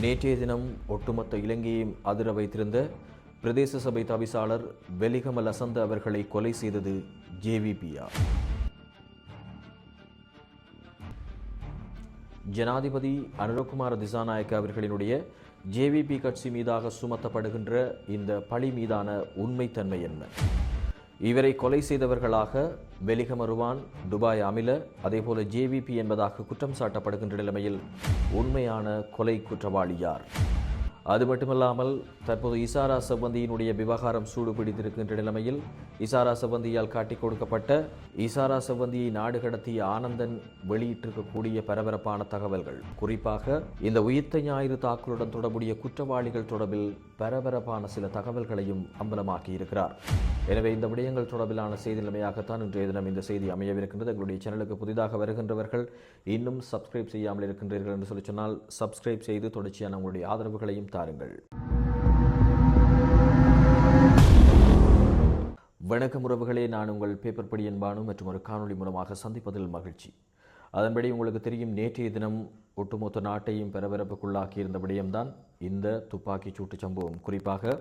நேற்றைய தினம் ஒட்டுமொத்த இலங்கையையும் அதிர வைத்திருந்த பிரதேச சபை தவிசாளர் வெலிகம லசந்த அவர்களை கொலை செய்தது ஜேவிபியா ஜனாதிபதி அனுரகுமார திசாநாயக்க அவர்களினுடைய ஜேவிபி கட்சி மீதாக சுமத்தப்படுகின்ற இந்த பழி மீதான உண்மைத்தன்மை என்ன? இவரை கொலை செய்தவர்களாக வெலிகமருவான் துபாய் அமில அதேபோல ஜேவிபி என்பதாக குற்றம் சாட்டப்படுகின்ற நிலைமையில் உண்மையான கொலை குற்றவாளி யார்? அது மட்டுமல்லாமல் தற்போது இசாரா சவந்தியினுடைய விவகாரம் சூடு பிடித்திருக்கின்ற நிலைமையில் இசாரா சவந்தியால் காட்டிக் கொடுக்கப்பட்ட இசாரா சவந்தியை நாடு கடத்திய ஆனந்தன் வெளியிட்டிருக்கக்கூடிய பரபரப்பான தகவல்கள். குறிப்பாக இந்த உயிர்த்த ஞாயிறு தாக்குதலுடன் தொடர்புடைய குற்றவாளிகள் தொடர்பில் பரபரப்பான சில தகவல்களையும் அம்பலமாக்கி இருக்கிறார் எனவே இந்த விடயங்கள் தொடர்பிலான செய்தி நிலைமையாகத்தான் இன்றைய தினம் இந்த செய்தி அமையவிருக்கின்றது. எங்களுடைய சேனலுக்கு புதிதாக வருகின்றவர்கள் இன்னும் சப்ஸ்கிரைப் செய்யாமல் இருக்கின்றீர்கள் என்று சொல்லி சொன்னால் சப்ஸ்கிரைப் செய்து தொடர்ச்சியான உங்களுடைய ஆதரவுகளையும் தாருங்கள். வணக்கம் உறவுகளே. நான் உங்கள் பேப்பர் படி என்பானு மற்றும் ஒரு காணொளி மூலமாக சந்திப்பதில் மகிழ்ச்சி. அதன்படி உங்களுக்கு தெரியும் நேற்றைய தினம் ஒட்டுமொத்த நாட்டையும் பரபரப்புக்குள்ளாக்கி இருந்த விடயம்தான் இந்த துப்பாக்கிச் சூட்டு சம்பவம். குறிப்பாக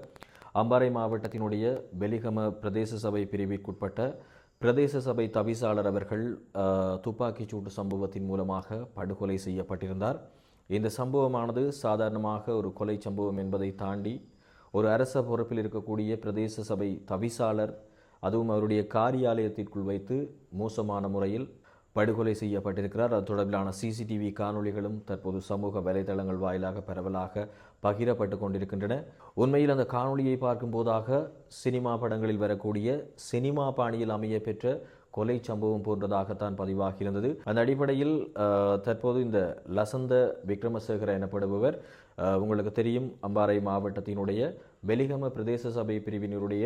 அம்பாறை மாவட்டத்தினுடைய வெலிகம பிரதேச சபை பிரிவிற்குட்பட்ட பிரதேச சபை தவிசாளர் அவர்கள் துப்பாக்கிச் சூட்டு சம்பவத்தின் மூலமாக படுகொலை செய்யப்பட்டிருந்தார். இந்த சம்பவமானது சாதாரணமாக ஒரு கொலை சம்பவம் என்பதை தாண்டி ஒரு அரச பொறுப்பில் இருக்கக்கூடிய பிரதேச சபை தவிசாளர் அதுவும் அவருடைய காரியாலயத்திற்குள் வைத்து மோசமான முறையில் படுகொலை செய்யப்பட்டிருக்கிறார். அது தொடர்பிலான சிசிடிவி காணொளிகளும் தற்போது சமூக வலைதளங்கள் வாயிலாக பரவலாக பகிரப்பட்டு கொண்டிருக்கின்றன. உண்மையில் அந்த காணொளியை பார்க்கும்போதாக சினிமா படங்களில் வரக்கூடிய சினிமா பாணியில் அமைய பெற்ற கொலை சம்பவம் போன்றதாகத்தான் பதிவாகி இருந்தது அந்த அடிப்படையில் தற்போது இந்த லசந்த விக்ரமசேகர எனப்படுபவர் உங்களுக்கு தெரியும் அம்பாறை மாவட்டத்தினுடைய வெலிகம பிரதேச சபை பிரிவினருடைய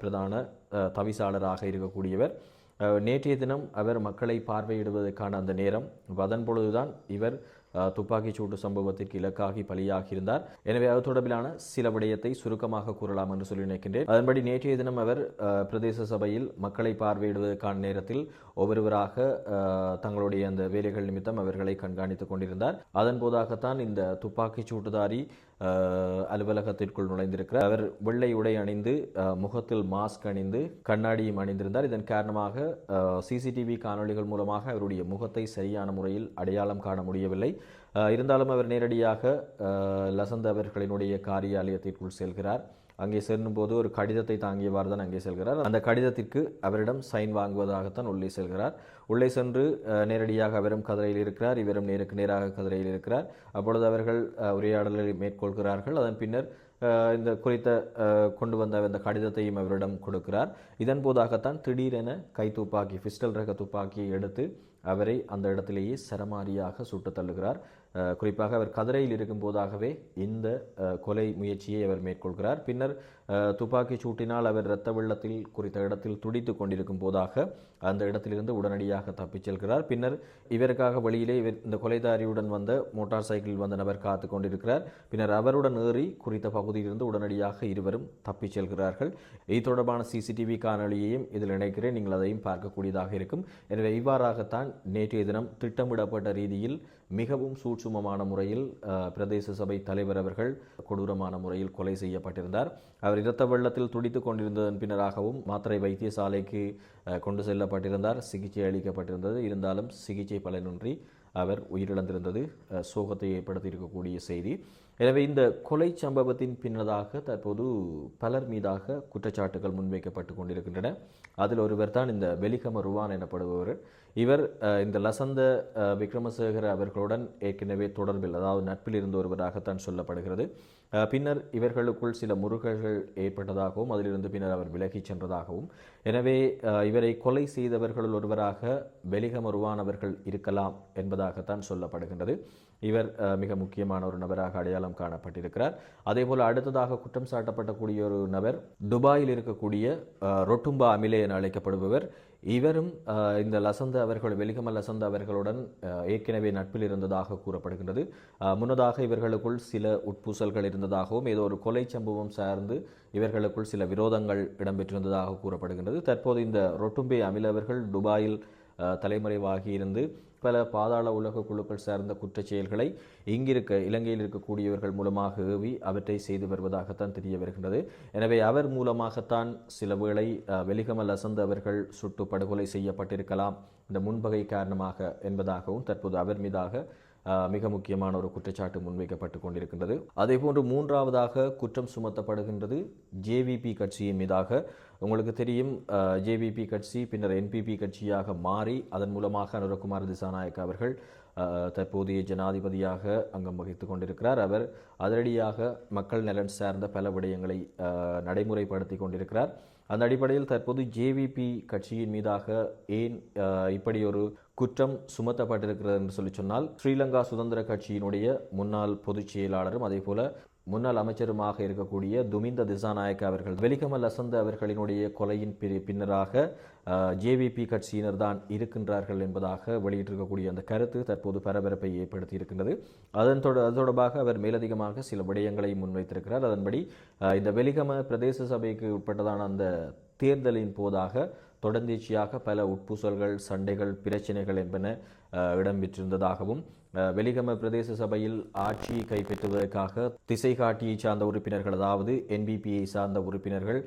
பிரதான தவிசாளராக இருக்கக்கூடியவர். நேற்றைய தினம் அவர் மக்களை பார்வையிடுவதற்கான அந்த நேரம் அதன் பொழுதுதான் இவர் துப்பாக்கிச் சூட்டு சம்பவத்திற்கு இலக்காகி பலியாகியிருந்தார். எனவே அது தொடர்பிலான சில விடயத்தை சுருக்கமாக கூறலாம் என்று சொல்லி நினைக்கின்றேன். அதன்படி நேற்றைய தினம் அவர் பிரதேச சபையில் மக்களை பார்வையிடுவதற்கான நேரத்தில் ஒவ்வொருவராக தங்களுடைய அந்த வேலைகள் நிமித்தம் அவர்களை கண்காணித்துக் கொண்டிருந்தார். அதன் போதாகத்தான் இந்த துப்பாக்கிச் சூட்டுதாரி அலுவலகத்திற்குள் நுழைந்திருக்கிறார். அவர் வெள்ளை உடை அணிந்து முகத்தில் மாஸ்க் அணிந்து கண்ணாடியும் அணிந்திருந்தார். இதன் காரணமாக சிசிடிவி காணொளிகள் மூலமாக அவருடைய முகத்தை சரியான முறையில் அடையாளம் காண முடியவில்லை. இருந்தாலும் அவர் நேரடியாக லசந்த் அவர்களினுடைய காரியாலயத்திற்குள் செல்கிறார். அங்கே செல்லும்போது ஒரு கடிதத்தை தாங்கியவாறு தான் அங்கே செல்கிறார். அந்த கடிதத்திற்கு அவரிடம் சைன் வாங்குவதாகத்தான் உள்ளே செல்கிறார். உள்ளே சென்று நேரடியாக அவரும் கதிரையில் இருக்கிறார். இவரும் நேருக்கு நேராக கதிரையில் இருக்கிறார். அப்பொழுது அவர்கள் உரையாடலை மேற்கொள்கிறார்கள். அதன் பின்னர் இந்த குறித்த கொண்டு வந்த அந்த கடிதத்தையும் அவரிடம் கொடுக்கிறார். இதன் போதாகத்தான் திடீரென கை துப்பாக்கி பிஸ்டல் ரக துப்பாக்கியை எடுத்து அவரை அந்த இடத்திலேயே சரமாரியாக சுட்டுத் தள்ளுகிறார். குறிப்பாக அவர் கதிரையில் இருக்கும் போதாகவே இந்த கொலை முயற்சியை அவர் மேற்கொள்கிறார். பின்னர் துப்பாக்கிச் சூட்டினால் அவர் இரத்த வெள்ளத்தில் குறித்த இடத்தில் துடித்துக் கொண்டிருக்கும் போதாக அந்த இடத்திலிருந்து உடனடியாக தப்பிச் செல்கிறார். பின்னர் இவருக்காக வெளியிலே இவர் இந்த கொலைதாரியுடன் வந்த மோட்டார் சைக்கிளில் வந்த நபர் காத்து கொண்டிருக்கிறார். பின்னர் அவருடன் ஏறி குறித்த பகுதியிலிருந்து உடனடியாக இருவரும் தப்பிச் செல்கிறார்கள். இது தொடர்பான சிசிடிவி காணொலியையும் இதில் இணைக்கிறேன். நீங்கள் அதையும் பார்க்கக்கூடியதாக இருக்கும். எனவே இவ்வாறாகத்தான் நேற்றைய தினம் திட்டமிடப்பட்ட ரீதியில் மிகவும் சூட்சுமமான முறையில் பிரதேச சபை தலைவர் அவர்கள் கொடூரமான முறையில் கொலை செய்யப்பட்டிருந்தார். அவர் இரத்த வெள்ளத்தில் துடித்துக் கொண்டிருந்ததன் பின்னராகவும் மாத்திரை வைத்தியசாலைக்கு கொண்டு செல்லப்பட்டிருந்தார். சிகிச்சை அளிக்கப்பட்டிருந்தது. இருந்தாலும் சிகிச்சை பலனின்றி அவர் உயிரிழந்திருந்தது. சோகத்தை ஏற்படுத்தியிருக்கக்கூடிய செய்தி. எனவே இந்த கொலை சம்பவத்தின் பின்னதாக தற்போது பலர் மீதாக குற்றச்சாட்டுகள் முன்வைக்கப்பட்டு கொண்டிருக்கின்றன. அதில் ஒருவர் தான் இந்த வெலிகம ருவான் எனப்படுபவர். இவர் இந்த லசந்த விக்ரமசேகர அவர்களுடன் ஏற்கனவே தொடர்பில் அதாவது நட்பில் இருந்த ஒருவராகத்தான் சொல்லப்படுகிறது. பின்னர் இவர்களுக்குள் சில முருகல்கள் ஏற்பட்டதாகவும் அதிலிருந்து பின்னர் அவர் விலகிச் சென்றதாகவும். எனவே இவரை கொலை செய்தவர்களுள் ஒருவராக வெலிகம ருவான் அவர்கள் இருக்கலாம் என்பதாகத்தான் சொல்லப்படுகின்றது. இவர் மிக முக்கியமான ஒரு நபராக அடையாளம் காணப்பட்டிருக்கிறார். அதே போல் அடுத்ததாக குற்றம் சாட்டப்படக்கூடிய ஒரு நபர் துபாயில் இருக்கக்கூடிய ரொட்டும்பா அமிலே என அழைக்கப்படுபவர். இவரும் இந்த லசந்த அவர்கள் வெலிகம லசந்த அவர்களுடன் ஏற்கனவே நட்பில் இருந்ததாக கூறப்படுகின்றது. முன்னதாக இவர்களுக்குள் சில உட்பூசல்கள் இருந்ததாகவும் ஏதோ ஒரு கொலை சம்பவம் சார்ந்து இவர்களுக்குள் சில விரோதங்கள் இடம்பெற்றிருந்ததாக கூறப்படுகின்றது. தற்போது இந்த ரொட்டும்பே அமில் அவர்கள் துபாயில் அஹ், தலைமறைவாகி இருந்து பல பாதாள உலக குழுக்கள் சார்ந்த குற்றச்செயல்களை இங்கிருக்க இலங்கையில் இருக்கக்கூடியவர்கள் மூலமாக ஏவி அவற்றை செய்து வருவதாகத்தான் தெரிய வருகின்றது. எனவே அவர் மூலமாகத்தான் சில வேளை அஹ், வெலிகமல் அசந்த் அவர்கள் சுட்டு படுகொலை செய்யப்பட்டிருக்கலாம். இந்த முன்பகை காரணமாக என்பதாகவும் தற்போது அவர் மீதாக மிக முக்கியமான ஒரு குற்றச்சாட்டு முன்வைக்கப்பட்டு கொண்டிருக்கின்றது. அதேபோன்று மூன்றாவதாக குற்றம் சுமத்தப்படுகின்றது ஜேவிபி கட்சியின் மீதாக. உங்களுக்கு தெரியும் ஜேவிபி கட்சி பின்னர் என்பிபி கட்சியாக மாறி அதன் மூலமாக அனுரகுமார் திசாநாயக் அவர்கள் தற்போதைய ஜனாதிபதியாக அங்கம் வகித்து கொண்டிருக்கிறார். அவர் அதிரடியாக மக்கள் நலன் சார்ந்த பல விடயங்களை நடைமுறைப்படுத்தி கொண்டிருக்கிறார். அந்த அடிப்படையில் தற்போது ஜேவிபி கட்சியின் மீதாக ஏன் இப்படி ஒரு குற்றம் சுமத்தப்பட்டிருக்கிறது என்று சொல்லி சொன்னால் ஸ்ரீலங்கா சுதந்திர கட்சியினுடைய முன்னாள் பொதுச் செயலாளரும் அதே போல முன்னாள் அமைச்சருமாக இருக்கக்கூடிய துமிந்த திசாநாயக்க அவர்கள் வெலிகமல் அசந்த அவர்களினுடைய கொலையின் பின்னராக ஜேவிபி கட்சியினர் தான் இருக்கின்றார்கள் என்பதாக வெளியிட்டிருக்கக்கூடிய அந்த கருத்து தற்போது பரபரப்பை ஏற்படுத்தி இருக்கின்றது அதன் தொட அது தொடர்பாக அவர் மேலதிகமாக சில விடயங்களை முன்வைத்திருக்கிறார். அதன்படி இந்த வெலிகம பிரதேச சபைக்கு உட்பட்டதான அந்த தேர்தலின் போதாக தொடர்ந்தீச்சியாக பல உட்பூசல்கள் சண்டைகள் பிரச்சனைகள் என்பன இடம்பெற்றிருந்ததாகவும் வெலிகம பிரதேச சபையில் ஆட்சியை கைப்பற்றுவதற்காக திசை காட்டியை சார்ந்த உறுப்பினர்கள் அதாவது என்பிபியை சார்ந்த உறுப்பினர்கள்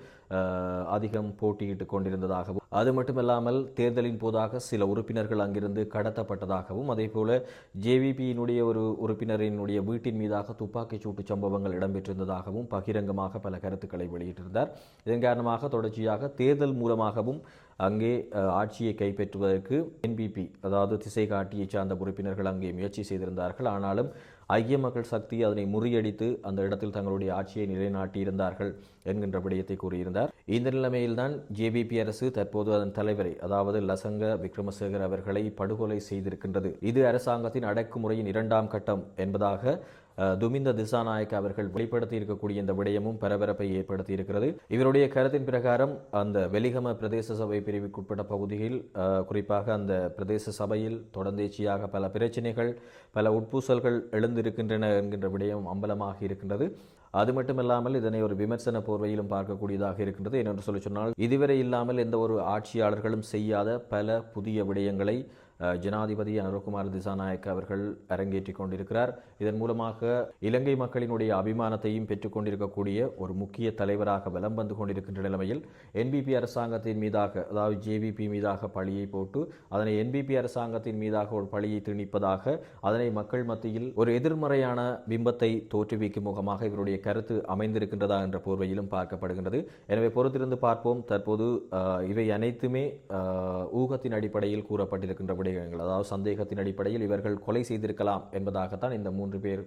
அதிகம் போட்டியிட்டு கொண்டிருந்ததாகவும் அது மட்டுமல்லாமல் தேர்தலின் போதாக சில உறுப்பினர்கள் அங்கிருந்து கடத்தப்பட்டதாகவும் அதே போல ஜேவிபியினுடைய ஒரு உறுப்பினரினுடைய வீட்டின் மீதாக துப்பாக்கிச் சூட்டு சம்பவங்கள் இடம்பெற்றிருந்ததாகவும் பகிரங்கமாக பல கருத்துக்களை வெளியிட்டிருந்தார். இதன் காரணமாக தொடர்ச்சியாக தேர்தல் மூலமாகவும் அங்கே ஆட்சியை கைப்பற்றுவதற்கு என்பிபி அதாவது திசை காட்டியை சார்ந்த உறுப்பினர்கள் அங்கே முயற்சி செய்திருந்தார்கள். ஆனாலும் ஐக்கிய மக்கள் சக்தி அதனை முறியடித்து அந்த இடத்தில் தங்களுடைய ஆட்சியை நிலைநாட்டியிருந்தார்கள் என்கின்ற விடயத்தை கூறியிருந்தார். இந்த நிலைமையில்தான் ஜேபிபி அரசு தற்போது அதன் தலைவரை அதாவது லசங்க விக்ரமசேகர் அவர்களை படுகொலை செய்திருக்கின்றது. இது அரசாங்கத்தின் அடக்குமுறையின் இரண்டாம் கட்டம் என்பதாக துமிந்த திசாநாயக் அவர்கள் வெளிப்படுத்தி இருக்கக்கூடிய இந்த விடயமும் பரபரப்பை ஏற்படுத்தி இருக்கிறது இவருடைய கருத்தின் பிரகாரம் அந்த வெலிகம பிரதேச சபை பிரிவுக்குட்பட்ட பகுதியில் குறிப்பாக அந்த பிரதேச சபையில் தொடர்ந்தேச்சியாக பல பிரச்சனைகள் பல உட்பூசல்கள் எழுந்திருக்கின்றன என்கின்ற விடயம் அம்பலமாக இருக்கின்றது. அது மட்டுமல்லாமல் இதனை ஒரு விமர்சன போர்வையிலும் பார்க்கக்கூடியதாக இருக்கின்றது. என்னென்று சொல்லி சொன்னால் இதுவரை இல்லாமல் எந்த ஒரு ஆட்சியாளர்களும் செய்யாத பல புதிய விடயங்களை ஜனாதிபதி அனுரகுமார் திசாநாயக் அவர்கள் அரங்கேற்றிக் கொண்டிருக்கிறார். இதன் மூலமாக இலங்கை மக்களினுடைய அபிமானத்தையும் பெற்றுக்கொண்டிருக்கக்கூடிய ஒரு முக்கிய தலைவராக வலம் வந்து கொண்டிருக்கின்ற நிலைமையில் என்பிபி அரசாங்கத்தின் மீதாக அதாவது ஜேவிபி மீதாக பழியை போட்டு அதனை என்பிபி அரசாங்கத்தின் மீதாக ஒரு பழியை திணிப்பதாக அதனை மக்கள் மத்தியில் ஒரு எதிர்மறையான பிம்பத்தை தோற்றுவிக்கும் முகமாக இவருடைய கருத்து அமைந்திருக்கின்றதா என்ற போர்வையிலும் பார்க்கப்படுகின்றது. எனவே பொறுத்திருந்து பார்ப்போம். தற்போது இவை அனைத்துமே ஊகத்தின் அடிப்படையில் கூறப்பட்டிருக்கின்ற சந்தேகங்கள் அதாவது சந்தேகத்தின் அடிப்படையில் இவர்கள் கொலை செய்திருக்கலாம் என்பதாகத்தான் இந்த மூன்று பேர்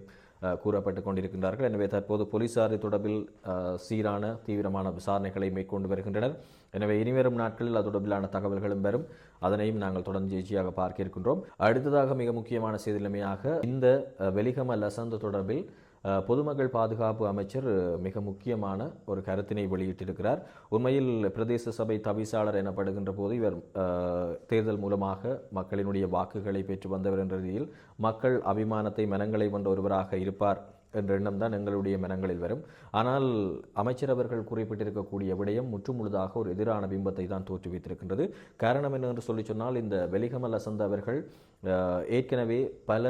கூறப்பட்டு கொண்டிருக்கின்றார்கள். எனவே தற்போது போலீசார் தொடர்பில் சீரான தீவிரமான விசாரணைகளை மேற்கொண்டு வருகின்றனர். எனவே இனிவரும் நாட்களில் அது தொடர்பிலான தகவல்களும் வரும். அதனையும் நாங்கள் தொடர்ந்து ஜெயிச்சியாக பார்க்க இருக்கின்றோம். அடுத்ததாக மிக முக்கியமான செய்திலைமையாக இந்த வெளிகம வெலிகம லசந்த தொடர்பில் பொதுமக்கள் பாதுகாப்பு அமைச்சர் மிக முக்கியமான ஒரு கருத்தினை வெளியிட்டிருக்கிறார். உண்மையில் பிரதேச சபை தவிசாளர் எனப்படுகின்ற போது இவர் தேர்தல் மூலமாக மக்களினுடைய வாக்குகளை பெற்று வந்தவர் என்ற ரீதியில் மக்கள் அபிமானத்தை மனங்களை கொண்ட ஒருவராக இருப்பார். என்ற எண்ணம் தான் எங்களுடைய மனங்களில் வரும். ஆனால் அமைச்சர் அவர்கள் குறிப்பிட்டிருக்கக்கூடிய விடயம் முற்றுமுழுதாக ஒரு எதிரான பிம்பத்தை தான் தோற்றுவித்திருக்கின்றது காரணம் என்னென்று சொல்லி சொன்னால் இந்த வெலிகமல் அசந்த் அவர்கள் ஏற்கனவே பல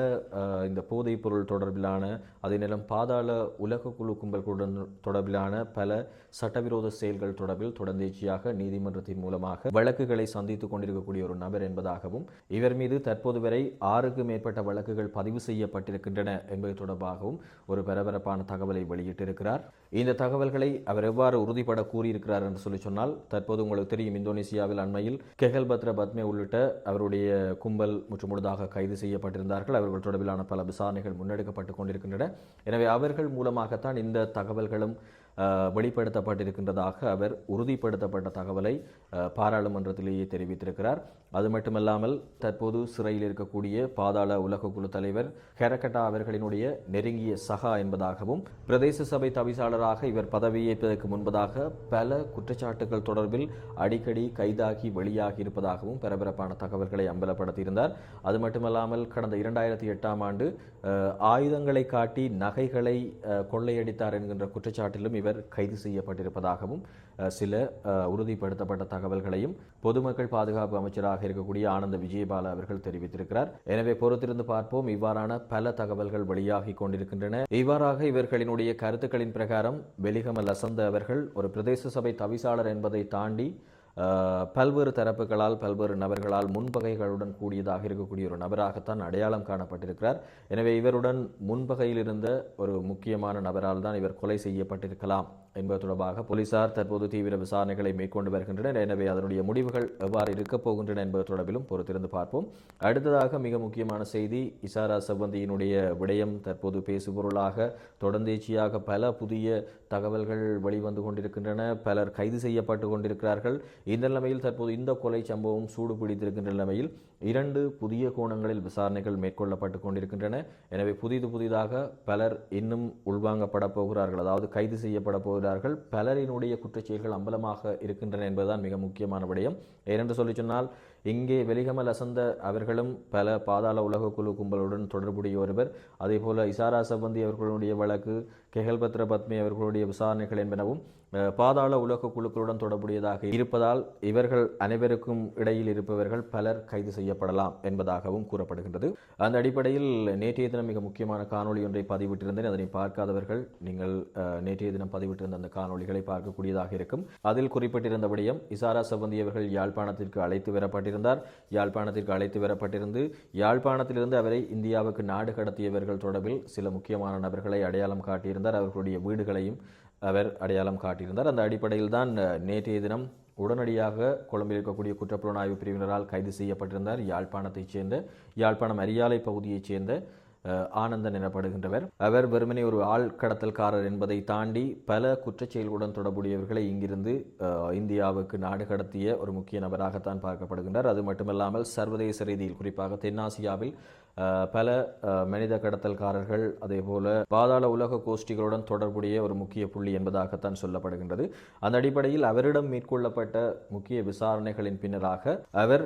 இந்த போதைப் பொருள் தொடர்பிலான அதே நேரம் பாதாள உலக குழு கும்பல்களுடன் தொடர்பிலான பல சட்டவிரோத செயல்கள் தொடர்பில் தொடர்ந்தேச்சியாக நீதிமன்றத்தின் மூலமாக வழக்குகளை சந்தித்துக் கொண்டிருக்கக்கூடிய ஒரு நபர் என்பதாகவும் இவர் மீது தற்போது வரை ஆறுக்கு மேற்பட்ட வழக்குகள் பதிவு செய்யப்பட்டிருக்கின்றன என்பது தொடர்பாகவும் ஒரு பரபரப்பான தகவலை வெளியிட்டிருக்கிறார். இந்த தகவல்களை அவர் எவ்வாறு உறுதிபட கூறியிருக்கிறார் என்று சொல்லி சொன்னால் தற்போது உங்களுக்கு தெரியும் இந்தோனேசியாவில் அண்மையில் கெகல் பத்ர பத்மே உள்ளிட்ட அவருடைய கும்பல் முற்றுமுழுதாக கைது செய்யப்பட்டிருந்தார்கள். அவர்கள் தொடர்பிலான பல விசாரணைகள் முன்னெடுக்கப்பட்டு கொண்டிருக்கின்றன. எனவே அவர்கள் மூலமாகத்தான் இந்த தகவல்களும் வெளிப்படுத்தப்பட்டிருக்கின்றதாக அவர் உறுதிப்படுத்தப்பட்ட தகவலை பாராளுமன்றத்திலேயே தெரிவித்திருக்கிறார். அது மட்டுமல்லாமல் தற்போது சிறையில் இருக்கக்கூடிய பாதாள உலக குழு தலைவர் ஹெரகட்டா அவர்களினுடைய நெருங்கிய சகா என்பதாகவும் பிரதேச சபை தவிசாளராக இவர் பதவியேற்பதற்கு முன்பதாக பல குற்றச்சாட்டுகள் தொடர்பில் அடிக்கடி கைதாகி வெளியாகி இருப்பதாகவும் பரபரப்பான தகவல்களை அம்பலப்படுத்தியிருந்தார். அது மட்டுமல்லாமல் கடந்த இரண்டாயிரத்தி எட்டாம் ஆண்டு ஆயுதங்களை காட்டி நகைகளை கொள்ளையடித்தார் என்கின்ற குற்றச்சாட்டிலும் தலைவர் கைது செய்யப்பட்டிருப்பதாகவும் சில உறுதிப்படுத்தப்பட்ட தகவல்களையும் பொதுமக்கள் பாதுகாப்பு அமைச்சராக இருக்கக்கூடிய ஆனந்த விஜயபால அவர்கள் தெரிவித்திருக்கிறார். எனவே பொறுத்திருந்து பார்ப்போம். இவ்வாறான பல தகவல்கள் வெளியாகி கொண்டிருக்கின்றன. இவ்வாறாக இவர்களினுடைய கருத்துக்களின் பிரகாரம் வெலிகம லசந்த அவர்கள் ஒரு பிரதேச சபை தவிசாளர் என்பதை தாண்டி பல்வேறு தரப்புகளால் பல்வேறு நபர்களால் முன்பகைகளுடன் கூடியதாக இருக்கக்கூடிய ஒரு நபராகத்தான் அடையாளம் காணப்பட்டிருக்கிறார். எனவே இவருடன் முன்பகையில் இருந்த ஒரு முக்கியமான நபரால் தான் இவர் கொலை செய்யப்பட்டிருக்கலாம். என்பது தொடர்பாக போலீசார் தற்போது தீவிர விசாரணைகளை மேற்கொண்டு வருகின்றனர். எனவே அதனுடைய முடிவுகள் எவ்வாறு இருக்கப் போகின்றன என்பது தொடர்பிலும் பொறுத்திருந்து பார்ப்போம். அடுத்ததாக மிக முக்கியமான செய்தி இசாரா செவ்வந்தியினுடைய விடயம். தற்போது பேசுபொருளாக தொடர்ந்தேச்சியாக பல புதிய தகவல்கள் வெளிவந்து கொண்டிருக்கின்றன. பலர் கைது செய்யப்பட்டு கொண்டிருக்கிறார்கள். இந்த நிலைமையில் தற்போது இந்த கொலை சம்பவம் சூடு பிடித்திருக்கின்ற நிலைமையில் இரண்டு புதிய கோணங்களில் விசாரணைகள் மேற்கொள்ளப்பட்டு கொண்டிருக்கின்றன. எனவே புதிது புதிதாக பலர் இன்னும் உள்வாங்கப்பட போகிறார்கள். அதாவது கைது செய்யப்பட போகிறார்கள். பலரினுடைய குற்றச்செயல்கள் அம்பலமாக இருக்கின்றன என்பதுதான் மிக முக்கியமான விடயம். ஏனென்று சொல்லி சொன்னால் இங்கே வெலிகமல் அசந்த அவர்களும் பல பாதாள உலக குழு கும்பலுடன் தொடர்புடைய ஒருவர். அதேபோல இசாரா சம்பந்தி அவர்களுடைய வழக்கு கெஹல்பத்ர பத்மி அவர்களுடைய விசாரணைகள் என்பனவும் பாதாள உலக குழுக்களுடன் தொடர்புடையதாக இருப்பதால் இவர்கள் அனைவருக்கும் இடையில் இருப்பவர்கள் பலர் கைது செய்யப்படலாம் என்பதாகவும் கூறப்படுகின்றது. அந்த அடிப்படையில் நேற்றைய தினம் மிக முக்கியமான காணொளி ஒன்றை பதிவிட்டிருந்தேன். அதனை பார்க்காதவர்கள் நீங்கள் நேற்றைய தினம் பதிவிட்டிருந்த அந்த காணொளிகளை பார்க்கக்கூடியதாக இருக்கும். அதில் குறிப்பிட்டிருந்த விடயம் இசாரா சம்பந்தி அவர்கள் யாழ்ப்பாணத்திற்கு அழைத்து வரப்பட்டிருந்தார். யாழ்ப்பாணத்திற்கு அழைத்து வரப்பட்டிருந்து யாழ்ப்பாணத்திலிருந்து அவரை இந்தியாவுக்கு நாடு கடத்தியவர்கள் தொடர்பில் சில முக்கியமான நபர்களை அடையாளம் காட்டியிருந்தார். அவர்களுடைய வீடுகளையும் அவர் அடையாளம் காட்டியிருந்தார். அந்த அடிப்படையில் தான் நேற்றைய தினம் உடனடியாக கொழும்பில் இருக்கக்கூடிய குற்றப்புலனாய்வு பிரிவினரால் கைது செய்யப்பட்டிருந்தார். யாழ்ப்பாணத்தைச் சேர்ந்த யாழ்ப்பாணம் அரியாலை பகுதியைச் சேர்ந்த ஆனந்தன் எனப்படுகின்றவர். அவர் வெறுமனே ஒரு ஆள் கடத்தல்காரர் என்பதை தாண்டி பல குற்றச்செயல்களுடன் தொடர்புடையவர்களை இங்கிருந்து இந்தியாவுக்கு நாடு கடத்திய ஒரு முக்கிய நபராகத்தான் பார்க்கப்படுகின்றார். அது மட்டுமல்லாமல் சர்வதேச ரீதியில் குறிப்பாக தென்னாசியாவில் பல மனித கடத்தல்காரர்கள் அதே போல பாதாள உலக கோஷ்டிகளுடன் தொடர்புடைய ஒரு முக்கிய புள்ளி என்பதாகத்தான் சொல்லப்படுகின்றது. அந்த அடிப்படையில் அவரிடம் மேற்கொள்ளப்பட்ட முக்கிய விசாரணைகளின் பின்னராக அவர்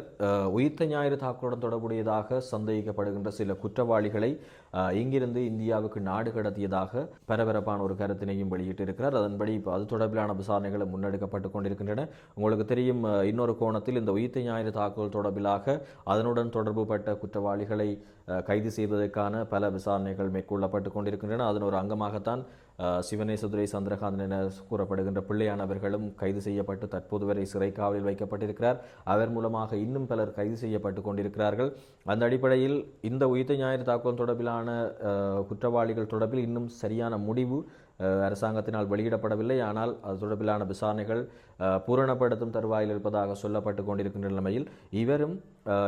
உயிர்த்த ஞாயிறு தாக்குதலுடன் தொடர்புடையதாக சந்தேகிக்கப்படுகின்ற சில குற்றவாளிகளை இங்கிருந்து இந்தியாவுக்கு நாடு கடத்தியதாக பரபரப்பான ஒரு கருத்தினையும் வெளியிட்டிருக்கிறார். அதன்படி இப்போ அது தொடர்பிலான விசாரணைகளும் முன்னெடுக்கப்பட்டு கொண்டிருக்கின்றன. உங்களுக்கு தெரியும் இன்னொரு கோணத்தில் இந்த உயிர்த்த ஞாயிறு தாக்குதல் தொடர்பிலாக அதனுடன் தொடர்புபட்ட குற்றவாளிகளை கைது செய்வதற்கான பல விசாரணைகள் மேற்கொள்ளப்பட்டு கொண்டிருக்கின்றன. அதன் ஒரு அங்கமாகத்தான் சிவனேசதுரை சந்திரகாந்தன் என கூறப்படுகின்ற பிள்ளையானவர்களும் கைது செய்யப்பட்டு தற்போது வரை சிறை காவலில் வைக்கப்பட்டிருக்கிறார். அவர் மூலமாக இன்னும் பலர் கைது செய்யப்பட்டு கொண்டிருக்கிறார்கள். அந்த அடிப்படையில் இந்த உயிர்த்த ஞாயிறு தாக்குதல் தொடர்பிலான குற்றவாளிகள் தொடர்பில் இன்னும் சரியான முடிவு அரசாங்கத்தினால் வெளியிடப்படவில்லை. ஆனால் அது தொடர்பிலான விசாரணைகள் பூரணப்படுத்தும் தருவாயில் இருப்பதாக சொல்லப்பட்டு கொண்டிருக்கின்ற நிலைமையில் இவரும்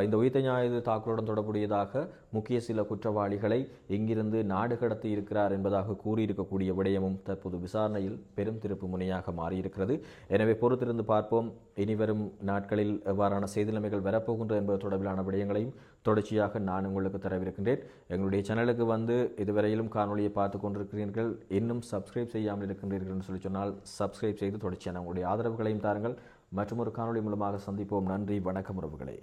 இந்த உயிர்த்த ஞாயிறு தாக்குதலுடன் தொடர்புடையதாக முக்கிய சில குற்றவாளிகளை இங்கிருந்து நாடு கடத்தி இருக்கிறார் என்பதாக கூறியிருக்கக்கூடிய விடயமும் தற்போது விசாரணையில் பெரும் திருப்பு முனையாக மாறியிருக்கிறது. எனவே பொறுத்திருந்து பார்ப்போம். இனிவரும் நாட்களில் எவ்வாறான செய்தி நிலைமைகள் வரப்போகின்றது என்பது தொடர்பிலான விடயங்களையும் தொடர்ச்சியாக நான் உங்களுக்கு தரவிருக்கின்றேன். எங்களுடைய சேனலுக்கு வந்து இதுவரையிலும் காணொளியை பார்த்து கொண்டிருக்கிறீர்கள். இன்னும் சப்ஸ்கிரைப் செய்யாமல் இருக்கின்றீர்கள் என்று சொல்லி சொன்னால் சப்ஸ்கிரைப் செய்து தொடர்ச்சியான உங்களுடைய ஆதரவுகளையும் தாருங்கள். மற்றும் ஒரு காணொளி மூலமாக சந்திப்போம். நன்றி வணக்கம் உறவுகளே.